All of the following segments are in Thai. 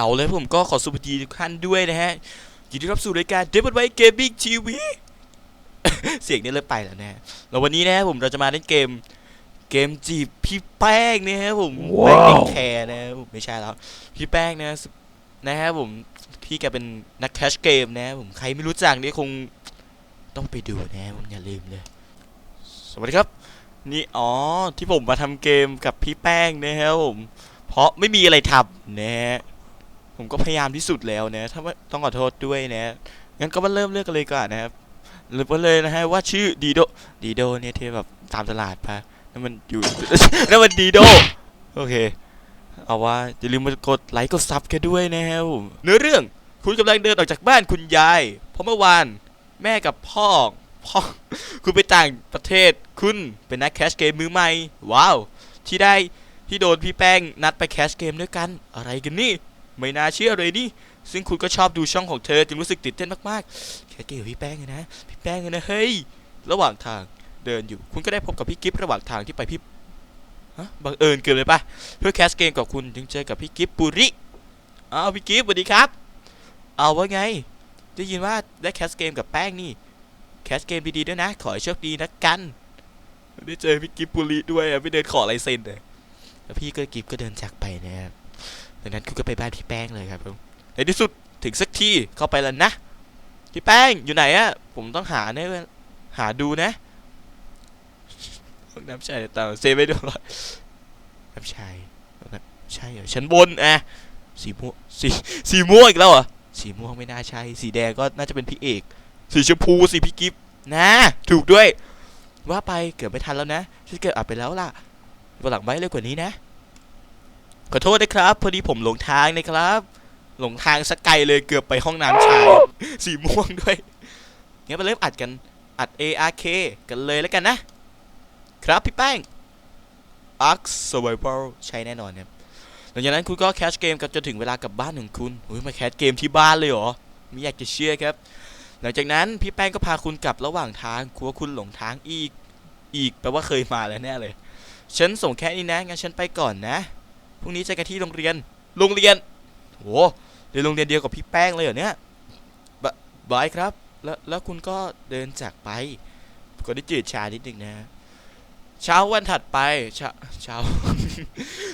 เอาเลยผมก็ขอสวัสดีทุกท่านด้วยนะฮะยินดีรับสู่รายการเดบิวต์ไว้เกมมิ่งทีวีเสียงนี่เริ่มไปแล้วนะฮะแล้ววันนี้นะฮะผมเราจะมาเล่นเกม เกมจีบพี่แป้งเนี่ยฮะผมแป้งเด็กแคร์นะฮะผมไม่ใช่แล้วพี่แป้งนะนะฮะผมพี่แกเป็นนักแคชเกมนะฮะผมใครไม่รู้จักเนี่ยคงต้องไปดูนะฮะผมอย่าลืมเลย สวัสดีครับ นี่อ๋อที่ผมมาทำเกมกับพี่แป้งนะครับผม เพราะไม่มีอะไรทำนะฮะ ผมก็พยายามที่สุดแล้วนะถ้าว่าต้องขอโทษด้วยนะงั้นก็มาเริ่มเรื่องกันเลยก่อนนะครับเริ่มกันเลยนะฮะว่าชื่อดีโดดีโดเนี่ยที่แบบตามตลาดปะนั่นมันอยู่นั่นมันดีโดโอเคเอาว่าอย่าลืมมากดไลค์กดซับกันด้วยนะครับผมเนื้อเรื่องคุณกำลังเดินออกจากบ้านคุณยาย เพราะเมื่อวานแม่กับพ่อพ่อคุณไปต่างประเทศคุณเป็นนักแคชเกมมือใหม่ ว้าว ที่ได้ที่โดนพี่แป้งนัดไปแคชเกมด้วยกัน อะไรกันนี่ ไม่น่าเชื่อเลยนี่ ซึ่งคุณก็ชอบดูช่องของเธอจึงรู้สึกตื่นเต้นมากๆแคชเกมกับพี่แป้งไงนะพี่แป้งไงนะเฮ้ยระหว่างทางเดินอยู่ คุณก็ได้พบกับพี่กิฟต์ระหว่างทางที่ไปพี่ฮะบังเอิญเกินเลยปะเพื่อแคสเกมกับคุณจึงเจอกับพี่กิฟต์ปุริอ้าวพี่กิฟต์สวัสดีครับ เอาว่าไงได้ยินว่าได้แคสเกมกับแป้งนี่แคสเกมดีๆด้วยนะ ขอให้โชคดีนะกันได้เจอพี่กิฟปุริด้วยไม่เดินขอลายเซ็นเลยแล้วพี่ก็กิฟก็เดินจากไปนะครับ ดังนั้นคุณก็ไปบ้านพี่แป้งเลยครับผมในที่สุดถึงสักทีเข้าไปแล้วนะพี่แป้งอยู่ไหนอะผมต้องหาเนี่ยหาดูนะน้ำชายต่าเซฟไปด้วยน้ำชายน้ำใช่เหรอชั้นบนอะสีม่วงสีสีม่วงอีกแล้วเหรอสีม่วงไม่น่าใช่ สีแดงก็น่าจะเป็นพี่เอก สีชมพูสิพี่กิฟนะ ถูกด้วย ว่าไปเกือบไม่ทันแล้วนะฉันเกือบอับไปแล้วล่ะวันหลังไม่เร็วกว่านี้นะ ขอโทษนะครับพอดีผมหลงทางนะครับ หลงทางสักไกลเลยเกือบไปห้องน้ำชายสีม่วงด้วยงั้นมาเริ่มอัดกันอัด ARK กันเลยแล้วกันนะ ครับพี่แป้ง Ark Survival ใช่แน่นอนครับหลังจากนั้นคุณก็แคชเกมกันจนถึงเวลากลับบ้านของคุณอุ้ยมาแคชเกมที่บ้านเลยเหรอไม่อยากจะเชื่อครับ หลังจากนั้นพี่แป้งก็พาคุณกลับระหว่างทางกลัวคุณหลงทางอีกอีกแปลว่าเคยมาแล้วแน่เลย ฉันส่งแค่นี้นะงั้นฉันไปก่อนนะ พรุ่งนี้เจอกันที่โรงเรียน โรงเรียนโหเรียนโรงเรียนเดียวกับพี่แป้งเลยเหรอเนี่ยบบายครับ แล้วแล้วคุณก็เดินจากไปก็ได้จืดชานิดนึงนะ เช้าวันถัดไป เช้าเช้า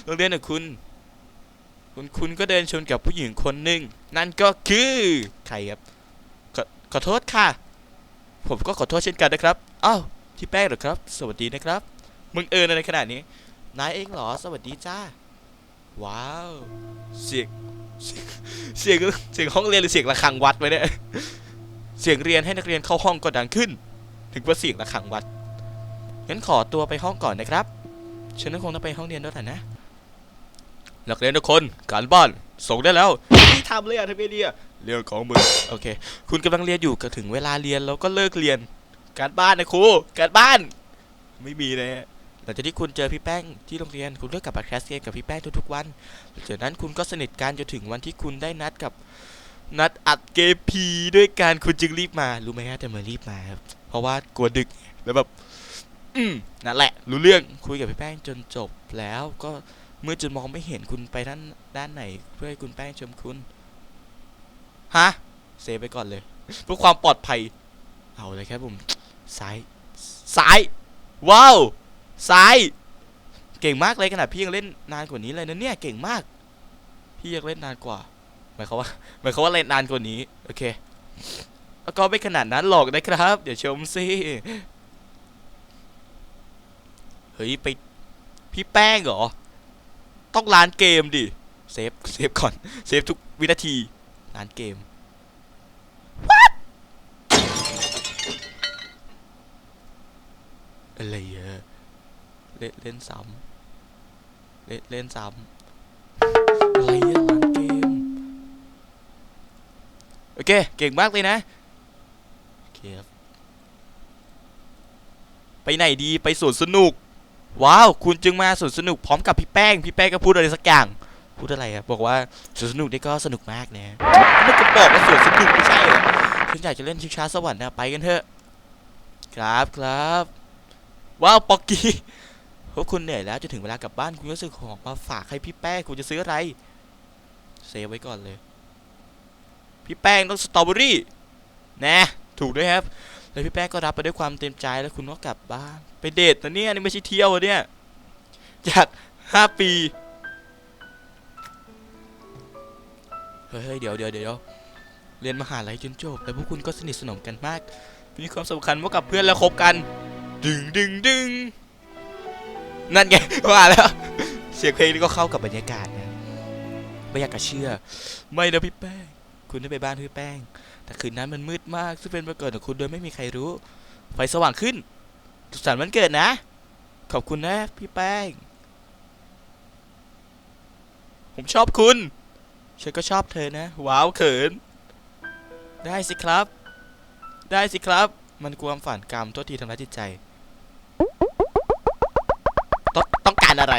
โรงเรียนของคุณ คุณคุณก็เดินชนกับผู้หญิงคนหนึ่ง นั่นก็คือ ใครครับ ขอขอโทษค่ะ ผมก็ขอโทษเช่นกันนะครับ อ้าวที่แป้งเหรอครับ สวัสดีนะครับ มึงเอิญอะไรขนาดนี้ นายเองเหรอ สวัสดีจ้า ว้าวเสียงเสียงเสียงห้องเรียนหรือเสียงระฆังวัดไว้เนี่ยเสียงเรียนให้นักเรียนเข้าห้องก็ดังขึ้น ถึงว่าเสียงระฆังวัดงั้นขอตัวไปห้องก่อนนะครับฉันคงต้องไปห้องเรียนด้วยแหละนะนักเรียนทุกคนการบ้านส่งได้แล้วนี่ทำเลยอะทำไมเนี่ยเรื่องของมึงโอเค คุณกำลังเรียนอยู่ก็ถึงเวลาเรียนแล้วก็เลิกเรียน การบ้านนะครูการบ้าน ไม่มีเลยฮะ หลังจากที่คุณเจอพี่แป้งที่โรงเรียน คุณเลือกกลับมาแคสเกมกับพี่แป้งทุกๆวันหลังจากนั้นคุณก็สนิทกันจนถึงวันที่คุณได้นัดกับนัดอัดเกมพีด้วยกันคุณจึงรีบมา รู้ไหมฮะแต่มารีบมาครับ เพราะว่ากลัวดึกแล้วแบบอืมนั่นแหละ รู้เรื่องคุยกับพี่แป้งจนจบแล้วก็เมื่อจนมองไม่เห็นคุณไปด้านด้านไหน เพื่อให้คุณแป้งชมคุณฮะเซฟไปก่อนเลยเพื่อความปลอดภัย เอาเลยครับผมซ้ายซ้ายว้าว ซ้าย เก่งมากเลยขนาดพี่ยังเล่นนานกว่านี้เลยนะเนี่ยเก่งมาก พี่ยังเล่นนานกว่าหมายความว่าหมายความว่าเล่นนานกว่านี้โอเคแล้วก็ไม่ขนาดนั้นหรอกนะครับ เดี๋ยวชมสิเฮ้ยไปพี่แป้งเหรอ ต้องร้านเกมดิเซฟเซฟก่อนเซฟทุกวินาทีร้านเกมอะไรเอะ เล่นเล่นซ้ำเล่นเล่นซ้ำอะไรอะร้านเกม โอเค เก่งมากเลยนะ โอเคครับ ไปไหนดีไปสวนสนุก ว้าว คุณจึงมาสวนสนุกพร้อมกับพี่แป้ง พี่แป้งก็พูดอะไรสักอย่าง พูดอะไรอะบบอกว่าสวนสนุกนี่ก็สนุกมากนะไม่ก็บอกว่าสวนสนุกไม่ใช่เหรอฉันอยากจะเล่นชิงช้าสวรรค์นะไปกันเถอะ ครับครับว้าว ป๊อกกี้ พวกคุณเหนื่อยแล้วจะถึงเวลากลับบ้านคุณก็ซื้อของมาฝากให้พี่แป้งคุณจะซื้ออะไรเซฟไว้ก่อนเลย พี่แป้งต้องสตรอเบอรี่นะถูกด้วยครับแล้วพี่แป้งก็รับไปด้วยความเต็มใจแล้วคุณก็กลับบ้านไปเดทนะเนี่ยนี่ไม่ใช่เที่ยวเนี่ยจากห้าปีเฮ้ยเดี๋ยวเดี๋ยวเดี๋ยวเรียนมหาลัยจนจบแล้วพวกคุณก็สนิทสนมกันมาก มีความสำคัญว่ากับเพื่อนแล้วคบกัน ดึงดึงดึง นั่นไงว่าแล้ว เสียงเพลงนี่ก็เข้ากับบรรยากาศนะไม่อยากจะเชื่อ ไม่นะพี่แป้ง คุณได้ไปบ้านพี่แป้ง แต่คืนนั้นมันมืดมากซึ่งเป็นวันเกิดของคุณโดยไม่มีใครรู้ ไฟสว่างขึ้นสุขสันต์วันเกิดนะ ขอบคุณนะ พี่แป้ง ผมชอบคุณ ฉันก็ชอบเธอนะ ว้าวเขิน ได้สิครับ ได้สิครับ มันความฝันกรรมโทษทีทำร้ายจิตใจ ต้องต้องการอะไร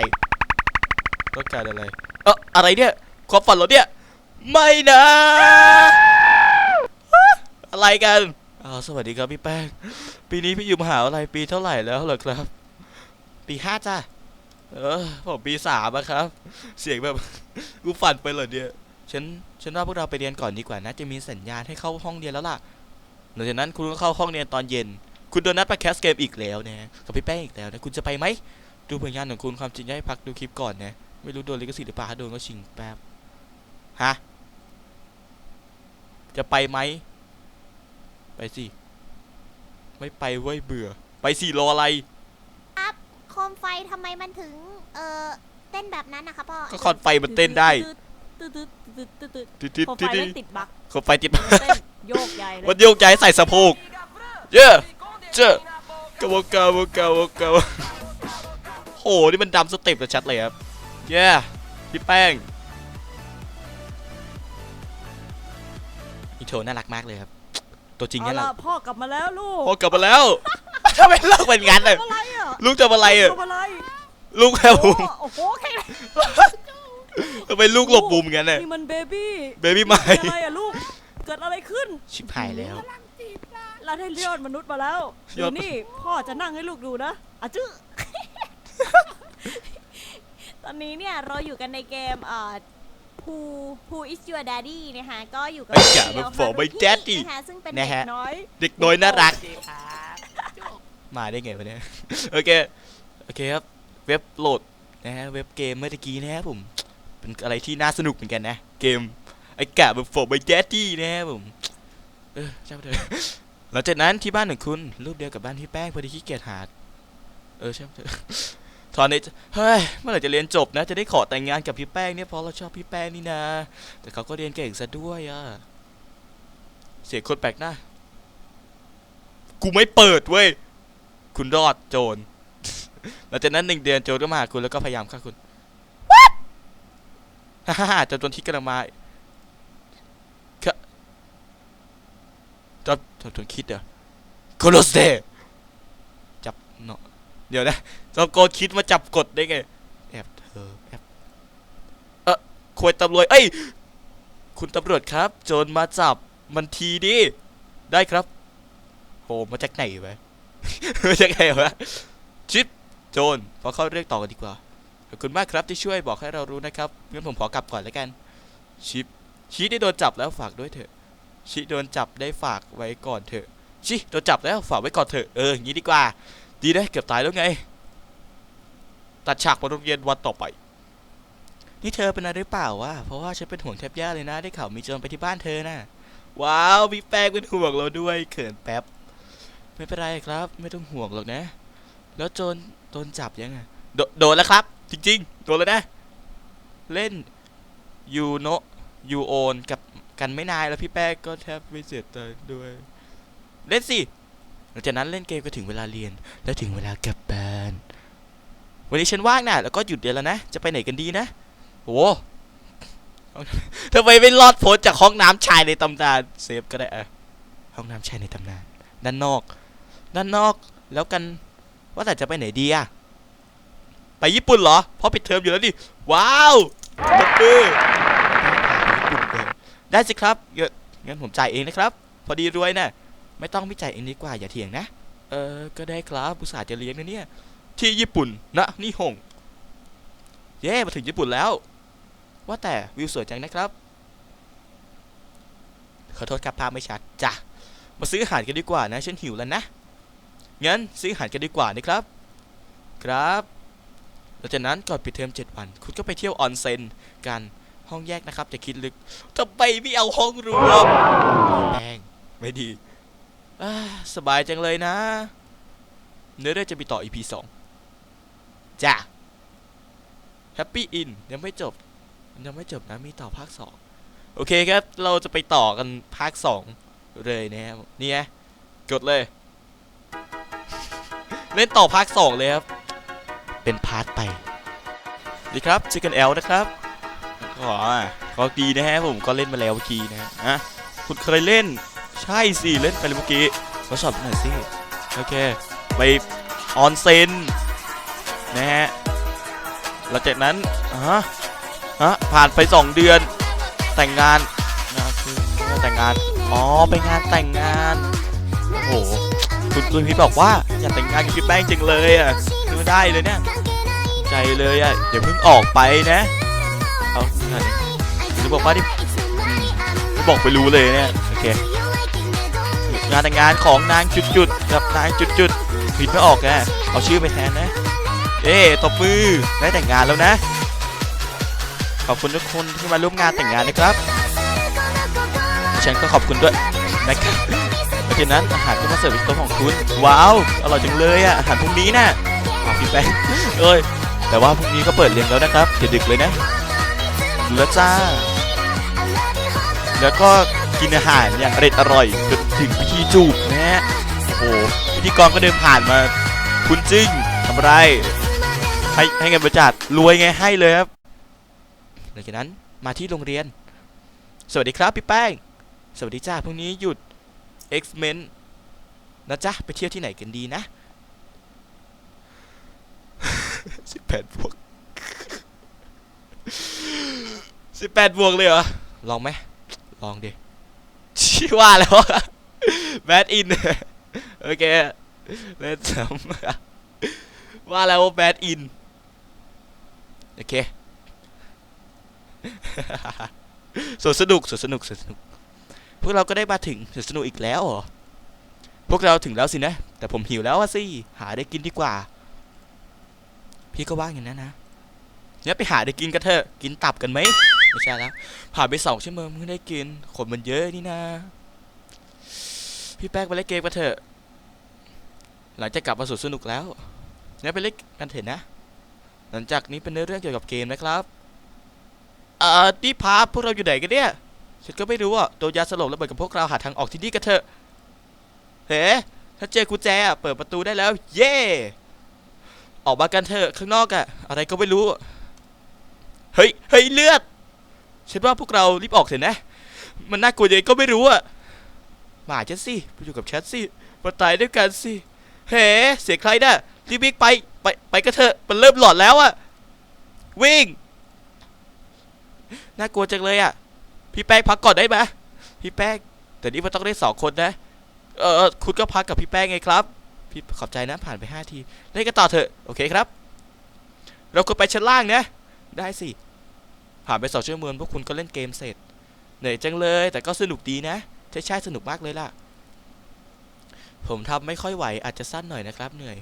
ต้องการอะไร เอออะไรเนี่ยความฝันเหรอเนี่ย ไม่นะ อะไรกันอ้าวสวัสดีครับพี่แป้ง ปีนี้พี่อยู่มหาอะไรปีเท่าไหร่แล้วเหรอครับ ปีห้าจ้ะ เออผมปีสามอะครับ เสียงแบบกูฝันไปเหรอเนี่ย ฉัน ฉันว่าพวกเราไปเรียนก่อนดีกว่านะ จะมีสัญญาณให้เข้าห้องเรียนแล้วล่ะ หลังจากนั้นคุณก็เข้าห้องเรียนตอนเย็น คุณโดนนัดไปแคสเกมอีกแล้วนะ กับพี่แป้งอีกแล้วนะ คุณจะไปไหม ดูผลงานของคุณความจริงให้พักดูคลิปก่อนนะ ไม่รู้โดนลิขสิทธิ์หรือเปล่าถ้าโดนก็ชิงแป๊บ ฮะ จะไปไหม ไปสิ ไม่ไปเว้ยเบื่อ ไปสิรออะไรโคมไฟทำไมมันถึง เออเต้นแบบนั้นนะคะพ่อก็คอนไฟมันเต้นได้ตืดตืดตืดตืดตืดติดติดพอไฟติดเล่นติดบักคอนไฟติด เต้นโยกใหญ่เลยมันโยกย้ายใส่สะโพก เย้ เจ้กาวกาวกาวกาว โหนี่มันดำสเต็ปชัดเลยครับเย้พี่แป้งอีโทน่ารักมากเลยครับ ตัวจริงเอาเนี่ยเราล่ะพ่อกลับมาแล้วลูกพอกลับมาแล้วทำไมเลิกเป็นงั้นเลยทำอะไรอะลูกทำอะไรอะทำอะไรลูกแค่โอ้บุมโอ้โหแค่ทำไมลูกหลบบุมงั้นเลยนี่มันเบบี้เบบี้ใหม่เกิดอะไรอะลูก เกิดอะไรขึ้น ชิบหายแล้ว เราได้ยอดมนุษย์มาแล้วยอดดูนี่พ่อจะนั่งให้ลูกดูนะอะจื้อ ตอนนี้เนี่ยเราอยู่กันในเกมเอ่อ Who Who is your daddy นะคะก็อยู่กับไอ้แกะเดียวมันบอกฮารุไม่ฮิ daddy นะคะซึ่งเป็นนะเด็กฮะน้อย เด็กน้อยน่ารักมาได้ไงวะเนี่ย โอเค โอเคครับ เว็บโหลดนะฮะ เว็บเกมเมื่อตะกี้นะครับผม เป็นอะไรที่น่าสนุกเหมือนกันนะ เกมไอ้แกะแบบโฟบายแจตี้นะครับผม เออช่างมันเถอะหลังจากนั้นที่บ้านของคุณ รูปเดียวกับบ้านพี่แป้งพอดีขี้เกียจหาเออช่างมันเถอะ ตอนนี้เฮ้ยเมื่อไหร่จะเรียนจบนะ จะได้ขอแต่งงานกับพี่แป้งเนี่ยเพราะเราชอบพี่แป้งนี่นะ แต่เขาก็เรียนเก่งซะด้วยอะเสียงคนแปลกหน้า กูไม่เปิดเว้ย คุณรอดโจรหลังจากนั้นหนึ่งเดือนโจรก็มาหาคุณแล้วก็พยายามฆ่าคุณฮ่าฮ่าฮ่าจนจนที่กำลังมาค่ะจนจนจนคิดเหรอโคโลสเตจับเนาะ เดี๋ยวนะจนโกคิดมาจับกดได้ไง แอบเธอแอบเออควรตำรวจเอ้ย คุณตำรวจครับ โจรมาจับมันทีดิ ได้ครับโหมาจากไหนวะมาจากไหนวะชิปโจนพอเข้าเรื่องต่อกันดีกว่า ขอบคุณมากครับที่ช่วยบอกให้เรารู้นะครับงั้นผมขอกลับก่อนแล้วกัน ชิปชิได้โดนจับแล้วฝากด้วยเถอะชิโดนจับได้ฝากไว้ก่อนเถอะชิโดนจับแล้วฝากไว้ก่อนเถอะเอออย่างนี้ดีกว่า ดีนะเกือบตายแล้วไง ตัดฉากมาโรงเรียนวันต่อไป นี่เธอเป็นอะไรหรือเปล่าวะ เพราะว่าฉันเป็นห่วงแทบแย่เลยนะ ได้ข่าวมีโจรไปที่บ้านเธอน่ะ ว้าวพี่แป้งเป็นห่วงเราด้วย เขินแป๊บ ไม่เป็นไรครับ ไม่ต้องห่วงหรอกนะ แล้วโจรโดนจับยังไงโดโดนแล้วครับ จริงๆ โดนแล้วนะ เล่นยูโนยูโอนกับกันไม่นานแล้วพี่แป้งก็แทบไม่เสียใจด้วย เล่นสิห ลังจากนั้นเล่นเกมก็ถึงเวลาเรียน แล้วถึงเวลากลับบ้าน วันนี้ฉันว่างนะแล้วก็หยุดเรียนแล้วนะ จะไปไหนกันดีนะ โอ้ทำไมไม่รอดพ้นจากห้องน้ำชายในตำนานเซฟก็ได้อะห้องน้ำชายในตำนาน ด้านนอก ด้านนอกแล้วกันว่าแต่จะไปไหนดีอะไปญี่ปุ่นเหรอเพราะปิดเทอมอยู่แล้วดิว้าวตบมือได้สิครับเยอะงั้นผมจ่ายเองนะครับ พอดีรวยนะ ไม่ต้องไม่จ่ายเองดีกว่าอย่าเถียงนะ เออ ก็ได้ครับอุตส่าห์จะเลี้ยงนะเนี่ย ที่ญี่ปุ่นนะนี่ฮงเย้ มาถึงญี่ปุ่นแล้ว ว่าแต่วิวสวยจังนะครับ ขอโทษครับภาพไม่ชัดจ้ะ มาซื้ออาหารกันดีกว่านะ ฉันหิวแล้วนะ งั้นซื้ออาหารกันดีกว่านะครับ ครับหลังจากนั้นก่อนปิดเทอม7วัน คุณก็ไปเที่ยวออนเซ็นกันห้องแยกนะครับจะคิดลึกทำไมไม่เอาห้องรวมแม่งไม่ดีอ่า สบายจังเลยนะ เนื้อเรื่องจะมีต่อ EP 2จ้ะ Happy In ยังไม่จบ ยังไม่จบนะ มีต่อภาค 2 โอเคครับ เราจะไปต่อกันภาค 2 เลยนะครับ นี่ไง กดเลย เล่นต่อภาค 2 เลยครับ เป็นพาร์ทไป ดีครับชิคก้นแอลนะครับ ขอขอดีนะฮะผมก็เล่นมาแล้วเมื่อกี้นะฮะคุณเคยเล่น ใช่สิเล่นไปเลยเมื่อกี้ทดสอบหน่อยสิโอเคไปออนเซนนะฮะหลังจากนั้นอะฮะฮะผ่านไป 2 เดือนแต่งงานนะคือแต่งงานอ๋อไปงานแต่งงานโอ้โหคุณคุณพี่บอกว่าอยากแต่งงานกับพี่แป้งจริงเลยอะไม่ได้เลยเนี่ยใจเลยอะอย่าเพิ่งออกไปนะเอางานจะบอกว่าที่บอกไปรู้เลยเนี่ยโอเค งานแต่งงานของนางจุดๆกับนางจุดๆผิดไม่ออกแกเอาชื่อไปแทนนะเอ๊ตบมือได้แต่งงานแล้วนะ ขอบคุณทุกคนที่มาร่วมงานแต่งงานนะครับ ฉันก็ขอบคุณด้วยนะครับหลังจากนั้นอาหารก็มาเสิร์ฟอีกโต๊ะของคุณ ว้าวอร่อยจังเลยอะอาหารพรุ่งนี้น่ะอาพี่แป้งเอ้ยแต่ว่าพรุ่งนี้ก็เปิดเรียนแล้วนะครับอย่าดึกเลยนะแล้วจ้า แล้วก็กินอาหารอย่างอร่อยอร่อยจน ถึงพิธีจูบนะฮะโอ้โหพิธีกรก็เดินผ่านมา คุณจึ้งทำไร ให้ให้เงินบริจาครวยไงให้เลยครับหลังจากนั้นมาที่โรงเรียน สวัสดีครับพี่แป้ง สวัสดีจ้าพรุ่งนี้หยุด X-Men นะจ๊ะ ไปเที่ยวที่ไหนกันดีนะสิบแปดบวกสิบแปดบวกเลยเหรอ ลองไหมลองดิชิว่าแล้ว แบดอินโอเคเล่นซ้ำว่าแล้วแบดอินโอเคสวนสนุกสวนสนุกสวนสนุก พวกเราก็ได้มาถึงสวนสนุกอีกแล้วเหรอพวกเราถึงแล้วสินะ แต่ผมหิวแล้วอะสิ หาได้กินดีกว่า พี่ก็ว่าอย่างนั้นนะเนี่ยไปหาได้กินกันเถอะ กินตับกันไหม ไม่ใช่แล้ว ผ่านไปสองชั่วโมงเพิ่งได้กิน คนมันเยอะนี่นะ พี่แป๊กไปเล่นเกมกันเถอะ หลังจากกลับมาสวนสนุกแล้วเนี่ยไปเล่นกันเถอะนะ หลังจากนี้เป็นเนื้อเรื่องเกี่ยวกับเกมนะครับเอ่อที่พาพวกเราอยู่ไหนกันเนี่ยฉันก็ไม่รู้อะตัวยาสลบระเบิดกับพวกเราหาทางออกที่นี่กันเถอะ เฮ้ถ้าเจอกุญแจอะเปิดประตูได้แล้ว เย่ออกมากันเถอะข้างนอกอะอะไรก็ไม่รู้ เฮ้ย เฮ้ยเลือด ฉันว่าพวกเรารีบออกเถอะนะ มันน่ากลัวยังไงก็ไม่รู้อะ มาหาฉันสิไปอยู่กับฉันสิมาตายด้วยกันสิเฮ้เสียงใครน่ะรีบวิ่งไปไปไปกันเถอะมันเริ่มหลอนแล้วอะวิ่งน่ากลัวจังเลยอะพี่แป้งพักก่อนได้ไหมพี่แป้งแต่นี่มันต้องได้สองคนนะเออคุณก็พักกับพี่แป้งไงครับ พี่ขอบใจนะผ่านไปห้าทีเล่นกันต่อเถอะโอเคครับ เราควรไปชั้นล่างนะได้สิผ่านไปสองชั่วโมงพวกคุณก็เล่นเกมเสร็จเหนื่อยจังเลย แต่ก็สนุกดีนะ ใช่ใช่สนุกมากเลยล่ะ ผมทำไม่ค่อยไหวอาจจะสั้นหน่อยนะครับ เหนื่อย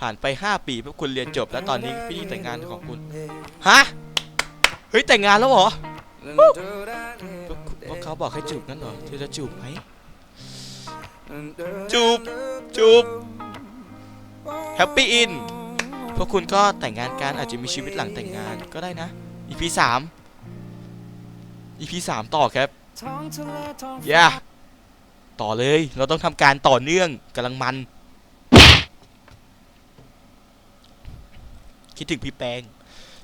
ผ่านไป 5 ปีพวกคุณเรียนจบแล้วตอนนี้พิธีแต่งงานของคุณฮะเฮ้ยแต่งงานแล้วเหรอพวกเขาบอกให้จูบงั้นเหรอเธอจะจูบไหมจูบจูบแฮปปี้อินพวกคุณก็แต่งงานกันอาจจะมีชีวิตหลังแต่งงานก็ได้นะ EP สาม EP สามต่อครับ อย่าต่อเลย เราต้องทำการต่อเนื่องกำลังมัน คิดถึงพี่แปง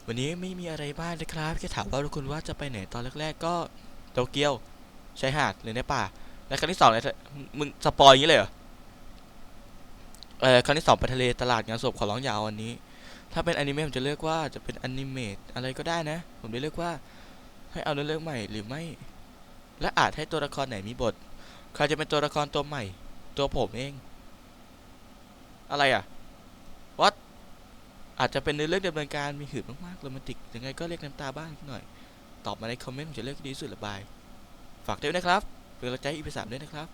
วันนี้ไม่มีอะไรบ้างนะครับแค่ถามว่าทุกคนว่าจะไปไหนตอนแรก ๆ ก็โตเกียวชายหาดหรือในป่า และครั้งที่สองเนี่ยมึงสปอยอย่างนี้เลยเหรอเออครั้งที่สองไปทะเลตลาดงานศพขอร้องอยาววันนี้ ถ้าเป็นอนิเมะผมจะเลือกว่าจะเป็นอนิเมตอะไรก็ได้นะ ผมจะเลือกว่าให้เอาเรื่องใหม่หรือไม่ และอาจให้ตัวละครไหนมีบท ใครจะเป็นตัวละครตัวใหม่ ตัวผมเอง อะไรอะ what อาจจะเป็นในเรื่องดำเนินการมีหืดมากๆโรแมนติกยังไงก็เรียกน้ำตาบ้างหน่อย ตอบมาในคอมเมนต์ผมจะเลือกที่ดีสุดระบาย ฝากด้วยนะครับเป็นกำลังใจให้อีพีสามด้วยนะครับ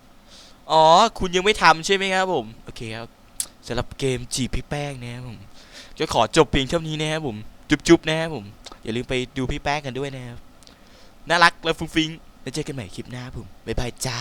อ๋อ คุณยังไม่ทำใช่ไหมครับผม โอเคครับสำหรับเกมจีบพี่แป้งนะครับผมจะขอจบเพียงเท่านี้นะครับผม จุ๊บๆนะครับผม อย่าลืมไปดูพี่แป้งกันด้วยนะครับ น่ารักและฟุ้งฟิ้ง แล้วเจอกันใหม่คลิปหน้าผมบ๊ายบายจ้า